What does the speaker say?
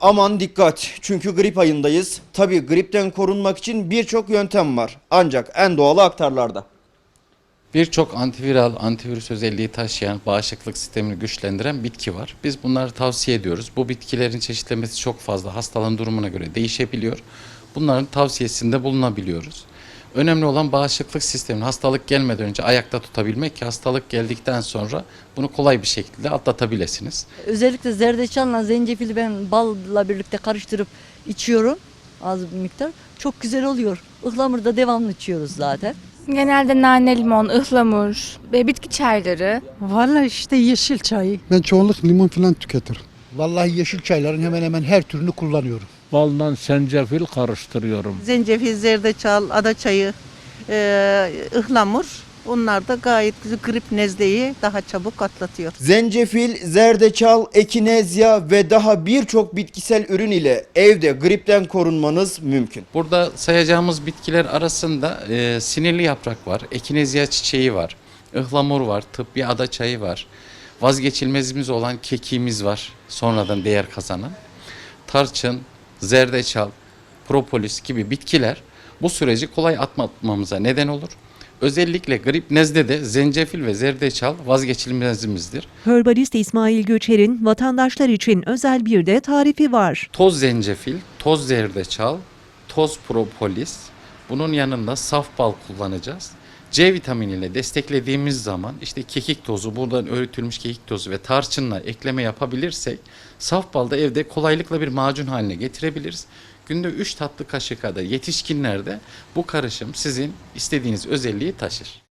Aman dikkat çünkü grip ayındayız. Tabi gripten korunmak için birçok yöntem var. Ancak en doğalı aktarlarda. Birçok antiviral, antivirüs özelliği taşıyan, bağışıklık sistemini güçlendiren bitki var. Biz bunları tavsiye ediyoruz. Bu bitkilerin çeşitlemesi çok fazla, hastalığın durumuna göre değişebiliyor. Bunların tavsiyesinde bulunabiliyoruz. Önemli olan bağışıklık sistemini hastalık gelmeden önce ayakta tutabilmek ki hastalık geldikten sonra bunu kolay bir şekilde atlatabilirsiniz. Özellikle zerdeçalla zencefili ben balla birlikte karıştırıp içiyorum az bir miktar. Çok güzel oluyor. Ihlamurda devamlı içiyoruz zaten. Genelde nane, limon, ıhlamur ve bitki çayları. Valla işte yeşil çayı. Ben çoğunluk limon falan tüketirim. Vallahi yeşil çayların hemen hemen her türünü kullanıyorum. Baldan zencefil karıştırıyorum. Zencefil, zerdeçal, adaçayı, e, ıhlamur. Onlar da gayet güzel grip nezleyi daha çabuk atlatıyor. Zencefil, zerdeçal, ekinezya ve daha birçok bitkisel ürün ile evde gripten korunmanız mümkün. Burada sayacağımız bitkiler arasında e, sinirli yaprak var, ekinezya çiçeği var, ıhlamur var, tıbbi ada çayı var. Vazgeçilmezimiz olan kekiğimiz var, sonradan değer kazanan. Tarçın, zerdeçal, propolis gibi bitkiler bu süreci kolay atlatmamıza neden olur. Özellikle grip nezde de zencefil ve zerdeçal vazgeçilmezimizdir. Herbalist İsmail Göçer'in vatandaşlar için özel bir de tarifi var. toz zencefil, toz zerdeçal, toz propolis. Bunun yanında saf bal kullanacağız. C vitaminiyle desteklediğimiz zaman işte kekik tozu, buradan öğütülmüş kekik tozu ve tarçınla ekleme yapabilirsek saf balda evde kolaylıkla bir macun haline getirebiliriz. Günde 3 tatlı kaşık kadar yetişkinlerde bu karışım sizin istediğiniz özelliği taşır.